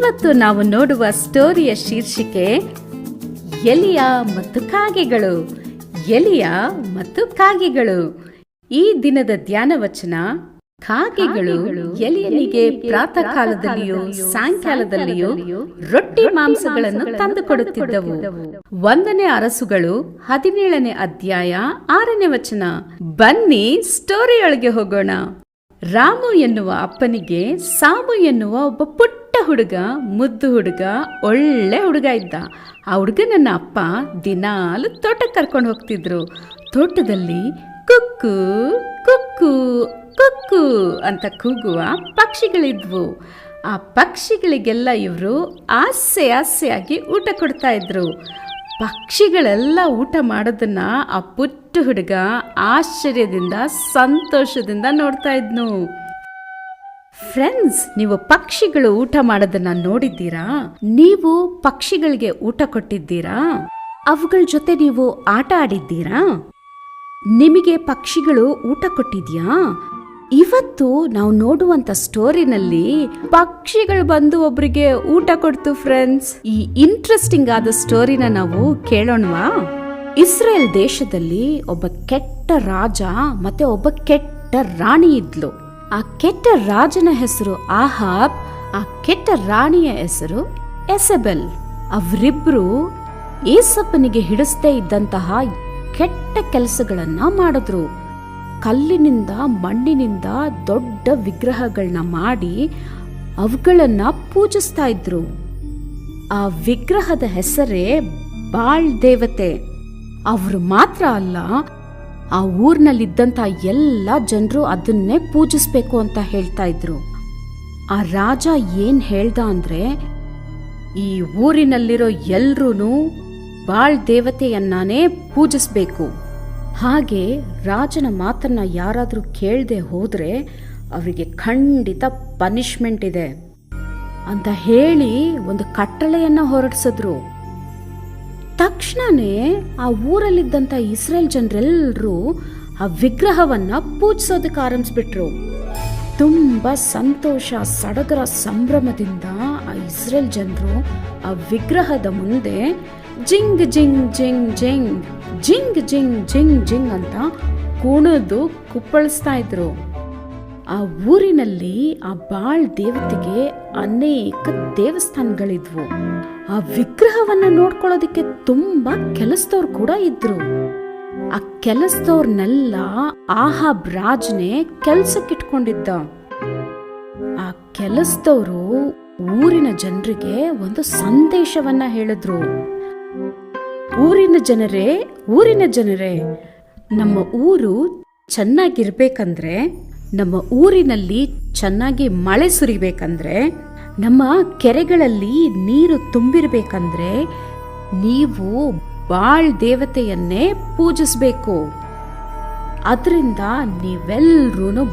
ಇವತ್ತು ನಾವು ನೋಡುವ ಸ್ಟೋರಿಯ ಶೀರ್ಷಿಕೆ ಎಲಿಯ ಮತ್ತು ಕಾಗೆಗಳು. ಎಲಿಯ ಮತ್ತು ಕಾಗೆಗಳು. ಈ ದಿನದ ಧ್ಯಾನ ವಚನ, ಕಾಗೆಗಳು ಎಲಿಯನಿಗೆ ಪ್ರಾತಃ ಕಾಲದಲ್ಲಿಯೂ ಸಾಯಂಕಾಲದಲ್ಲಿಯೂ ರೊಟ್ಟಿ ಮಾಂಸಗಳನ್ನು ತಂದುಕೊಡುತ್ತಿದ್ದವು. ಒಂದನೇ ಅರಸುಗಳು ಹದಿನೇಳನೇ ಅಧ್ಯಾಯ ಆರನೇ ವಚನ. ಬನ್ನಿ, ಸ್ಟೋರಿಯೊಳಗೆ ಹೋಗೋಣ. ರಾಮು ಎನ್ನುವ ಅಪ್ಪನಿಗೆ ಸಾಮು ಎನ್ನುವ ಒಬ್ಬ ಪುಟ್ಟ ಹುಡುಗ, ಮುದ್ದು ಹುಡುಗ, ಒಳ್ಳೆ ಹುಡುಗ ಇದ್ದ. ಆ ಹುಡುಗನನ್ನ ಅಪ್ಪ ದಿನಾಲು ತೋಟಕ್ಕೆ ಕರ್ಕೊಂಡು ಹೋಗ್ತಿದ್ರು. ತೋಟದಲ್ಲಿ ಕುಕ್ಕು ಕುಕ್ಕು ಕುಕ್ಕು ಅಂತ ಕೂಗುವ ಪಕ್ಷಿಗಳಿದ್ವು. ಆ ಪಕ್ಷಿಗಳಿಗೆಲ್ಲ ಇವರು ಆಸೆ ಆಸೆಯಾಗಿ ಊಟ ಕೊಡ್ತಾ ಇದ್ರು. ಪಕ್ಷಿಗಳೆಲ್ಲ ಊಟ ಮಾಡೋದನ್ನ ಆ ಪುಟ್ಟ ಹುಡುಗ ಆಶ್ಚರ್ಯದಿಂದ, ಸಂತೋಷದಿಂದ ನೋಡ್ತಾ ಇದ್ನು. ಫ್ರೆಂಡ್ಸ್ ನೀವು ಪಕ್ಷಿಗಳು ಊಟ ಮಾಡೋದನ್ನ ನೋಡಿದ್ದೀರಾ? ನೀವು ಪಕ್ಷಿಗಳಿಗೆ ಊಟ ಕೊಟ್ಟಿದ್ದೀರಾ? ಅವುಗಳ ಜೊತೆ ನೀವು ಆಟ ಆಡಿದ್ದೀರಾ? ನಿಮಗೆ ಪಕ್ಷಿಗಳು ಊಟ ಕೊಟ್ಟಿದ್ಯಾ? ಇವತ್ತು ನಾವು ನೋಡುವಂತ ಸ್ಟೋರಿನಲ್ಲಿ ಪಕ್ಷಿಗಳು ಬಂದು ಒಬ್ರಿಗೆ ಊಟ ಕೊಡ್ತು ಫ್ರೆಂಡ್ಸ್ ಈ ಇಂಟ್ರೆಸ್ಟಿಂಗ್ ಆದ ಸ್ಟೋರಿನ ನಾವು ಕೇಳೋಣವಾ? ಇಸ್ರೇಲ್ ದೇಶದಲ್ಲಿ ಒಬ್ಬ ಕೆಟ್ಟ ರಾಜ ಮತ್ತೆ ಒಬ್ಬ ಕೆಟ್ಟ ರಾಣಿ ಇದ್ಲು. ಆ ಕೆಟ್ಟ ರಾಜನ ಹೆಸರು ಆಹಾಬ್, ಆ ಕೆಟ್ಟ ರಾಣಿಯ ಹೆಸರು ಎಸೆಬೆಲ್. ಅವರಿಬ್ರು ಏಸಪ್ಪನಿಗೆ ಹಿಡಿಸದೇ ಇದ್ದಂತಹ ಕೆಟ್ಟ ಕೆಲಸಗಳನ್ನ ಮಾಡಿದ್ರು. ಕಲ್ಲಿನಿಂದ, ಮಣ್ಣಿನಿಂದ ದೊಡ್ಡ ವಿಗ್ರಹಗಳನ್ನ ಮಾಡಿ ಅವುಗಳನ್ನ ಪೂಜಿಸ್ತಾ ಇದ್ರು. ಆ ವಿಗ್ರಹದ ಹೆಸರೇ ಬಾಳ್ ದೇವತೆ. ಅವರು ಮಾತ್ರ ಅಲ್ಲ ಆ ಊರ್ನಲ್ಲಿದ್ದಂತ ಎಲ್ಲ ಜನರು ಅದನ್ನೇ ಪೂಜಿಸ್ಬೇಕು ಅಂತ ಹೇಳ್ತಾ ಇದ್ರು. ಆ ರಾಜ ಏನ್ ಹೇಳ್ದ ಅಂದ್ರೆ, ಈ ಊರಿನಲ್ಲಿರೋ ಎಲ್ರೂ ಬಾಳ್ ದೇವತೆಯನ್ನೇ ಪೂಜಿಸ್ಬೇಕು. ಹಾಗೆ ರಾಜನ ಮಾತನ್ನ ಯಾರಾದರೂ ಕೇಳದೆ ಹೋದ್ರೆ ಅವರಿಗೆ ಖಂಡಿತ ಪನಿಷ್ಮೆಂಟ್ ಇದೆ ಅಂತ ಹೇಳಿ ಒಂದು ಕಟ್ಟಳೆಯನ್ನ ಹೊರಡಿಸಿದ್ರು. ತಕ್ಷಣನೇ ಆ ಊರಲ್ಲಿದ್ದಂಥ ಇಸ್ರೇಲ್ ಜನರೆಲ್ಲರೂ ಆ ವಿಗ್ರಹವನ್ನು ಪೂಜಿಸೋದಕ್ಕೆ ಆರಂಭಿಸ್ಬಿಟ್ರು. ತುಂಬ ಸಂತೋಷ, ಸಡಗರ ಸಂಭ್ರಮದಿಂದ ಆ ಇಸ್ರೇಲ್ ಜನರು ಆ ವಿಗ್ರಹದ ಮುಂದೆ ಜಿಂಗ್ ಜಿಂಗ್ ಜಿಂಗ್ ಜಿಂಗ್ ಜಿಂಗ್ ಜಿಂಗ್ ಜಿಂಗ್ ಜಿಂಗ್ ಅಂತ ಕುಣಿದು ಕುಪ್ಪಳಿಸ್ತಾ ಇದ್ರು. ಆ ಊರಿನಲ್ಲಿ ಆ ಬಾಳ್ ದೇವತೆಗೆ ಅನೇಕ ದೇವಸ್ಥಾನಗಳಿದ್ವು. ಆ ವಿಗ್ರಹವನ್ನ ನೋಡ್ಕೊಳ್ಳೋದಕ್ಕೆ ತುಂಬಾ ಕೆಲಸದವ್ರು ಕೂಡ ಇದ್ರು. ಆ ಕೆಲಸದವ್ರನ್ನೆಲ್ಲ ಆಹಾಬ್ ರಾಜನೇ ಕೆಲ್ಸಕ್ಕಿಟ್ಕೊಂಡಿದ್ದ. ಆ ಕೆಲಸದವರು ಊರಿನ ಜನರಿಗೆ ಒಂದು ಸಂದೇಶವನ್ನ ಹೇಳಿದ್ರು. ಊರಿನ ಜನರೇ ಊರಿನ ಜನರೇ, ನಮ್ಮ ಊರು ಚೆನ್ನಾಗಿರ್ಬೇಕಂದ್ರೆ ನಮ್ಮ ಊರಿನಲ್ಲಿ ಚೆನ್ನಾಗಿ ಮಳೆ ಸುರಿಬೇಕಂದ್ರೆ, ನಮ್ಮ ಕೆರೆಗಳಲ್ಲಿ ನೀರು ತುಂಬಿರಬೇಕಂದ್ರೆ ನೀವು ಬಾಳ್ ದೇವತೆಯನ್ನೇ ಪೂಜಿಸಬೇಕು. ಅದರಿಂದ ನೀವೆಲ್ಲರೂ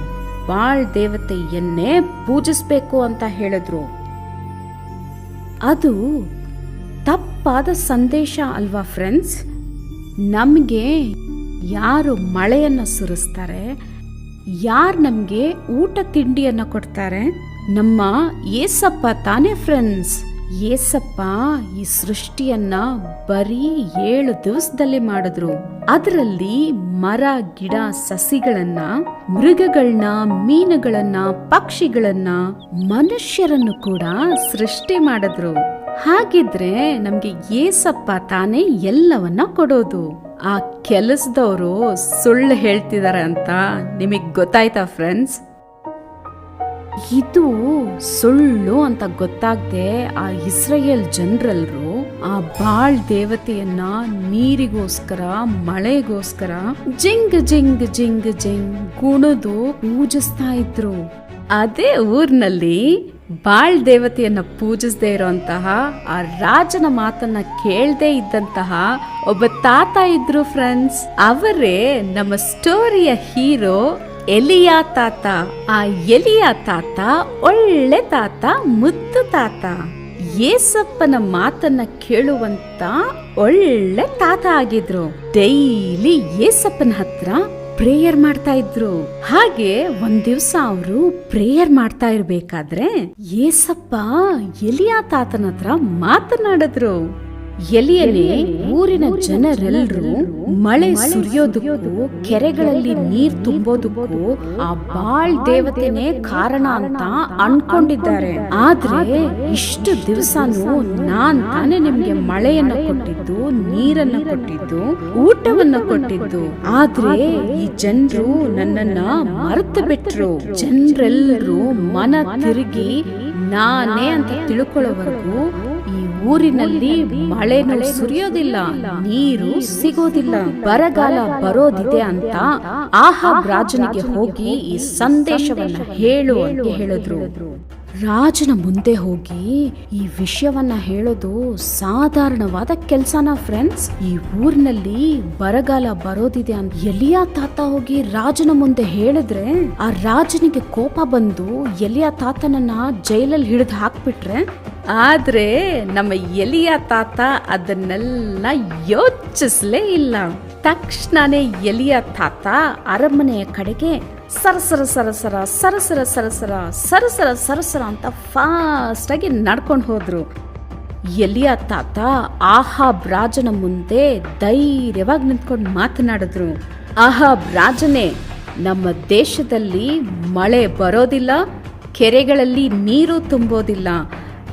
ಬಾಳ್ ದೇವತೆಯನ್ನೇ ಪೂಜಿಸಬೇಕು ಅಂತ ಹೇಳಿದ್ರು. ಅದು ತಪ್ಪಾದ ಸಂದೇಶ ಅಲ್ವಾ ಫ್ರೆಂಡ್ಸ್? ನಮಗೆ ಯಾರು ಮಳೆಯನ್ನು ಸುರಿಸ್ತಾರೆ ಯಾರು ನಮಗೆ ಊಟ ತಿಂಡಿಯನ್ನು ಕೊಡ್ತಾರೆ? ನಮ್ಮ ಏಸಪ್ಪ ತಾನೇ ಫ್ರೆಂಡ್ಸ್ ಏಸಪ್ಪ ಈ ಸೃಷ್ಟಿಯನ್ನ ಬರೀ ಏಳು ದಿವಸದಲ್ಲಿ ಮಾಡಿದ್ರು. ಅದರಲ್ಲಿ ಮರ, ಗಿಡ, ಸಸಿಗಳನ್ನ, ಮೃಗಗಳನ್ನ, ಮೀನುಗಳನ್ನ, ಪಕ್ಷಿಗಳನ್ನ ಮನುಷ್ಯರನ್ನು ಕೂಡ ಸೃಷ್ಟಿ ಮಾಡಿದ್ರು. ಹಾಗಿದ್ರೆ ನಮ್ಗೆ ಏಸಪ್ಪ ತಾನೇ ಎಲ್ಲವನ್ನ ಕೊಡೋದು. ಆ ಕೆಲಸದವರು ಸುಳ್ಳು ಹೇಳ್ತಿದ್ದಾರೆ ಅಂತ ನಿಮಗ್ ಗೊತ್ತಾಯ್ತಾ ಫ್ರೆಂಡ್ಸ್ ಇದು ಸುಳ್ಳು ಅಂತ ಗೊತ್ತಾಗದೆ ಆ ಇಸ್ರೇಲ್ ಜನರಲ್ರು ಆ ಬಾಳ್ ದೇವತೆಯನ್ನ ನೀರಿಗೋಸ್ಕರ, ಮಳೆಗೋಸ್ಕರ ಜಿಂಗ್ ಜಿಂಗ್ ಜಿಂಗ್ ಜಿಂಗ್ ಗುಣದು ಪೂಜಿಸ್ತಾ ಇದ್ರು. ಅದೇ ಊರಿನಲ್ಲಿ ಬಾಳ್ ದೇವತೆಯನ್ನು ಪೂಜಿಸದೇ ಇರೋಂತಹ ಆ ರಾಜನ ಮಾತನ್ನ ಕೇಳದೇ ಇದ್ದಂತಹ ಒಬ್ಬ ತಾತ ಇದ್ರು ಫ್ರೆಂಡ್ಸ್ ಅವರೇ ನಮ್ಮ ಸ್ಟೋರಿಯ ಹೀರೋ ಎಲಿಯಾ ತಾತ. ಆ ಎಲಿಯಾ ತಾತ ಒಳ್ಳೆ ತಾತ, ಮುದ್ದು ತಾತ. ಏಸಪ್ಪನ ಮಾತನ್ನ ಕೇಳುವಂತ ಒಳ್ಳೆ ತಾತ ಆಗಿದ್ರು. ಡೈಲಿ ಏಸಪ್ಪನ ಹತ್ರ ಪ್ರೇಯರ್ ಮಾಡ್ತಾ ಇದ್ರು. ಹಾಗೆ ಒಂದ್ ದಿವ್ಸ ಅವರು ಪ್ರೇಯರ್ ಮಾಡ್ತಾ ಇರ್ಬೇಕಾದ್ರೆ ಏಸಪ್ಪ ಎಲಿಯಾ ತಾತನ ಹತ್ರ ಮಾತನಾಡಿದ್ರು. ಎಲಿಯಲಿ ಊರಿನ ಜನರೆಲ್ಲರೂ ಮಳೆ ಸುರಿಯೋದಕ್ಕೂ ಕೆರೆಗಳಲ್ಲಿ ನೀರ್ ತುಂಬೋದಕ್ಕೂ ಆ ಬಾಳ್ ದೇವತೆನೇ ಕಾರಣ ಅಂತ ಅನ್ಕೊಂಡಿದ್ದಾರೆ. ಆದ್ರೆ ಇಷ್ಟು ದಿವಸನೂ ನಾನ್ ತಾನೇ ನಿಮ್ಗೆ ಮಳೆಯನ್ನ ಕೊಟ್ಟಿದ್ದು ನೀರನ್ನ ಕೊಟ್ಟಿದ್ದು ಊಟವನ್ನ ಕೊಟ್ಟಿದ್ದು. ಆದ್ರೆ ಈ ಜನರು ನನ್ನನ್ನ ಮರೆತು ಬಿಟ್ರು. ಜನರೆಲ್ಲರೂ ಮನ ತಿರುಗಿ ನಾನೇ ಅಂತ ತಿಳ್ಕೊಳ್ಳೋವರೆಗೂ ಊರಿನಲ್ಲಿ ಮಳೆನೂ ಸುರಿಯೋದಿಲ್ಲ ನೀರು ಸಿಗೋದಿಲ್ಲ. ಬರಗಾಲ ಬರೋದಿದೆ ಅಂತ ಆಹಾಬ್ ರಾಜನಿಗೆ ಹೋಗಿ ಈ ಸಂದೇಶವನ್ನ ಹೇಳು ಅಂತ ಹೇಳಿದ್ರು. ರಾಜನ ಮುಂದೆ ಹೋಗಿ ಈ ವಿಷಯವನ್ನ ಹೇಳೋದು ಸಾಧಾರಣವಾದ ಕೆಲ್ಸನ ಫ್ರೆಂಡ್ಸ್ ಈ ಊರಿನಲ್ಲಿ ಬರಗಾಲ ಬರೋದಿದೆ ಅಂತ ಎಲಿಯಾ ತಾತ ಹೋಗಿ ರಾಜನ ಮುಂದೆ ಹೇಳಿದ್ರೆ ಆ ರಾಜನಿಗೆ ಕೋಪ ಬಂದು ಎಲಿಯಾ ತಾತನನ್ನ ಜೈಲಲ್ಲಿ ಹಿಡಿದು ಹಾಕ್ಬಿಟ್ರೆ ಆದ್ರೆ ನಮ್ಮ ಎಲಿಯ ತಾತ ಅದನ್ನೆಲ್ಲ ಯೋಚಿಸಲೇ ಇಲ್ಲ. ತಕ್ಷಣನೇ ಎಲಿಯ ತಾತ ಅರಮನೆಯ ಕಡೆಗೆ ಸರಸರ ಸರಸರ ಸರಸರ ಸರಸರ ಸರಸರ ಸರಸರ ಅಂತ ಫಾಸ್ಟ್ ಆಗಿ ನಡ್ಕೊಂಡು ಹೋದರು. ಎಲಿಯ ತಾತ ಆಹಾಬ್ ರಾಜನ ಮುಂದೆ ಧೈರ್ಯವಾಗಿ ನಿಂತ್ಕೊಂಡು ಮಾತನಾಡಿದ್ರು. ಆಹಾಬ್ ರಾಜನೇ, ನಮ್ಮ ದೇಶದಲ್ಲಿ ಮಳೆ ಬರೋದಿಲ್ಲ, ಕೆರೆಗಳಲ್ಲಿ ನೀರು ತುಂಬೋದಿಲ್ಲ.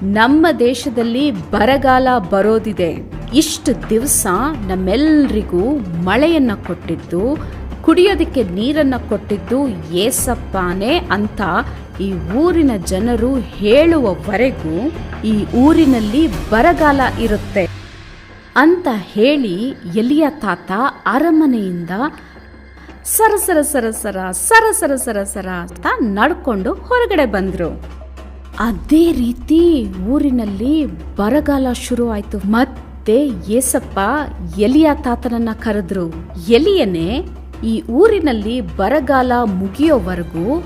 ನಮ್ಮ ದೇಶದಲ್ಲಿ ಬರಗಾಲ ಬರೋದಿದೆ. ಇಷ್ಟು ದಿವಸ ನಮ್ಮೆಲ್ಲರಿಗೂ ಮಳೆಯನ್ನ ಕೊಟ್ಟಿದ್ದು, ಕುಡಿಯೋದಕ್ಕೆ ನೀರನ್ನ ಕೊಟ್ಟಿದ್ದು ಏಸಪ್ಪನೇ ಅಂತ ಈ ಊರಿನ ಜನರು ಹೇಳುವವರೆಗೂ ಈ ಊರಿನಲ್ಲಿ ಬರಗಾಲ ಇರುತ್ತೆ ಅಂತ ಹೇಳಿ ಎಲಿಯ ತಾತ ಅರಮನೆಯಿಂದ ಸರಸರ ಸರಸರ ಸರಸರ ಸರಸರ ಅಂತ ನಡ್ಕೊಂಡು ಹೊರಗಡೆ ಬಂದ್ರು. ಅದೇ ರೀತಿ ಊರಿನಲ್ಲಿ ಬರಗಾಲ ಶುರು ಆಯ್ತು. ಮತ್ತೆ ಏಸಪ್ಪ ಎಲಿಯ ತಾತನನ್ನ ಕರೆದ್ರು. ಎಲಿಯನೇ, ಈ ಊರಿನಲ್ಲಿ ಬರಗಾಲ ಮುಗಿಯೋವರೆಗೂ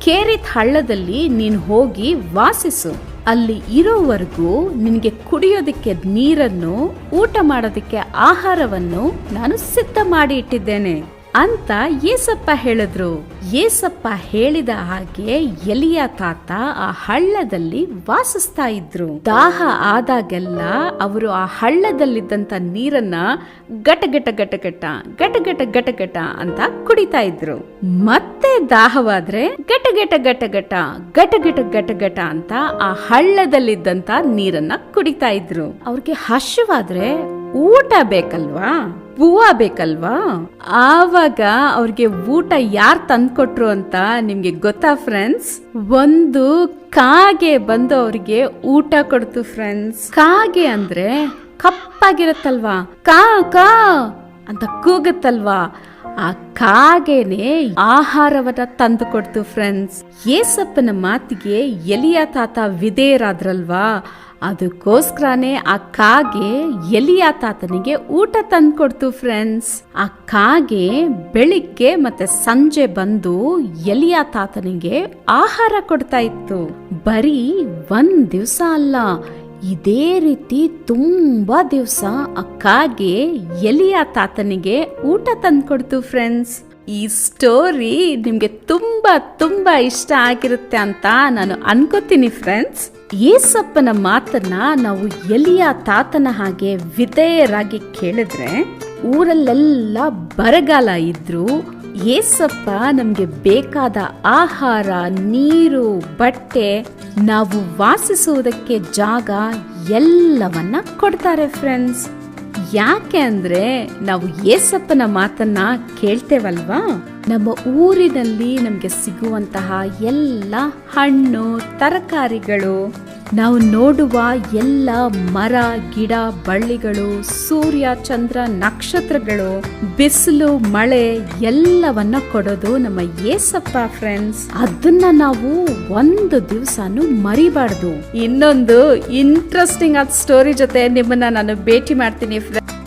ಕೇರಿತ್ ಹಳ್ಳದಲ್ಲಿ ನೀನು ಹೋಗಿ ವಾಸಿಸು. ಅಲ್ಲಿ ಇರೋವರೆಗೂ ನಿನಗೆ ಕುಡಿಯೋದಕ್ಕೆ ನೀರನ್ನು, ಊಟ ಮಾಡೋದಕ್ಕೆ ಆಹಾರವನ್ನು ನಾನು ಸಿದ್ಧ ಮಾಡಿ ಇಟ್ಟಿದ್ದೇನೆ. ಅಂತ ಏಸಪ್ಪ ಹೇಳಿದ್ರು ಏಸಪ್ಪ ಹೇಳಿದ ಹಾಗೆ ಎಲಿಯ ತಾತ ಆ ಹಳ್ಳದಲ್ಲಿ ವಾಸಿಸ್ತಾ ಇದ್ರು ದಾಹ ಆದಾಗೆಲ್ಲ ಅವರು ಆ ಹಳ್ಳದಲ್ಲಿದ್ದಂತ ನೀರನ್ನ ಗಟಗಟ ಗಟಗಟ ಗಟಗಟ ಗಟಗಟ ಅಂತ ಕುಡಿತಾ ಇದ್ರು ಮತ್ತೆ ದಾಹವಾದ್ರೆ ಗಟಗಟ ಗಟಗಟ ಗಟಗಟ ಗಟಗಟ ಅಂತ ಆ ಹಳ್ಳದಲ್ಲಿದ್ದಂತ ನೀರನ್ನ ಕುಡಿತಾ ಇದ್ರು ಅವ್ರಿಗೆ ಹಶವಾದ್ರೆ ಊಟ ಬೇಕಲ್ವಾ? ಹೂವ ಬೇಕಲ್ವಾ? ಆವಾಗ ಅವ್ರಿಗೆ ಊಟ ಯಾರು ತಂದ್ಕೊಟ್ರು ಅಂತ ನಿಮ್ಗೆ ಗೊತ್ತಾ ಫ್ರೆಂಡ್ಸ್ ಒಂದು ಕಾಗೆ ಬಂದು ಅವ್ರಿಗೆ ಊಟ ಕೊಡ್ತು ಫ್ರೆಂಡ್ಸ್ ಕಾಗೆ ಅಂದ್ರೆ ಕಪ್ಪಾಗಿರತ್ತಲ್ವಾ? ಕಾ ಕಾ ಅಂತ ಕೂಗುತ್ತಲ್ವಾ? ಆ ಕಾಗೆನೆ ಆಹಾರವನ್ನ ತಂದು ಕೊಡ್ತು ಫ್ರೆಂಡ್ಸ್ ಏಸಪ್ಪನ ಮಾತಿಗೆ ಎಲಿಯ ತಾತ ವಿಧೇಯರಾದ್ರಲ್ವಾ? ಅದಕ್ಕೋಸ್ಕರನೇ ಆ ಕಾಗೆ ಎಲಿಯ ತಾತನಿಗೆ ಊಟ ತಂದ್ಕೊಡ್ತು ಫ್ರೆಂಡ್ಸ್ ಆ ಕಾಗೆ ಬೆಳಿಗ್ಗೆ ಮತ್ತೆ ಸಂಜೆ ಬಂದು ಎಲಿಯ ತಾತನಿಗೆ ಆಹಾರ ಕೊಡ್ತಾ ಇತ್ತು. ಬರೀ ಒಂದ್ ದಿವಸ ಅಲ್ಲ ಇದೇ ರೀತಿ ತುಂಬಾ ದಿವಸ ಅಕ್ಕಾಗೆ ಕಾಗೆ ಎಲಿಯ ತಾತನಿಗೆ ಊಟ ತಂದ್ಕೊಡ್ತು ಫ್ರೆಂಡ್ಸ್ ಈ ಸ್ಟೋರಿ ನಿಮ್ಗೆ ತುಂಬಾ ತುಂಬಾ ಇಷ್ಟ ಆಗಿರುತ್ತೆ ಅಂತ ನಾನು ಅನ್ಕೋತೀನಿ ಫ್ರೆಂಡ್ಸ್ ಏಸಪ್ಪನ ಮಾತನ್ನ ನಾವು ಎಲಿಯ ತಾತನ ಹಾಗೆ ವಿಧೇಯರಾಗಿ ಕೇಳಿದ್ರೆ ಊರಲ್ಲೆಲ್ಲ ಬರಗಾಲ ಇದ್ರು ಏಸಪ್ಪ ನಮಗೆ ಬೇಕಾದ ಆಹಾರ, ನೀರು, ಬಟ್ಟೆ, ನಾವು ವಾಸಿಸುವುದಕ್ಕೆ ಜಾಗ ಎಲ್ಲವನ್ನ ಕೊಡ್ತಾರೆ ಫ್ರೆಂಡ್ಸ್ ಯಾಕೆ ಅಂದ್ರೆ ನಾವು ಏಸಪ್ಪನ ಮಾತನ್ನ ಕೇಳ್ತೇವಲ್ವಾ? ನಮ್ಮ ಊರಿನಲ್ಲಿ ನಮಗೆ ಸಿಗುವಂತಹ ಎಲ್ಲ ಹಣ್ಣು, ತರಕಾರಿಗಳು ನಾವು ನೋಡುವ ಎಲ್ಲ ಮರ, ಗಿಡ, ಬಳ್ಳಿಗಳು, ಸೂರ್ಯ, ಚಂದ್ರ, ನಕ್ಷತ್ರಗಳು, ಬಿಸಿಲು, ಮಳೆ ಎಲ್ಲವನ್ನ ಕೊಡೋದು ನಮ್ಮ ಏಸಪ್ಪ ಫ್ರೆಂಡ್ಸ್ ಅದನ್ನ ನಾವು ಒಂದು ದಿವಸನೂ ಮರಿಬಾರ್ದು. ಇನ್ನೊಂದು ಇಂಟ್ರೆಸ್ಟಿಂಗ್ ಆದ ಸ್ಟೋರಿ ಜೊತೆ ನಿಮ್ಮನ್ನ ನಾನು ಭೇಟಿ ಮಾಡ್ತೀನಿ ಫ್ರೆಂಡ್ಸ್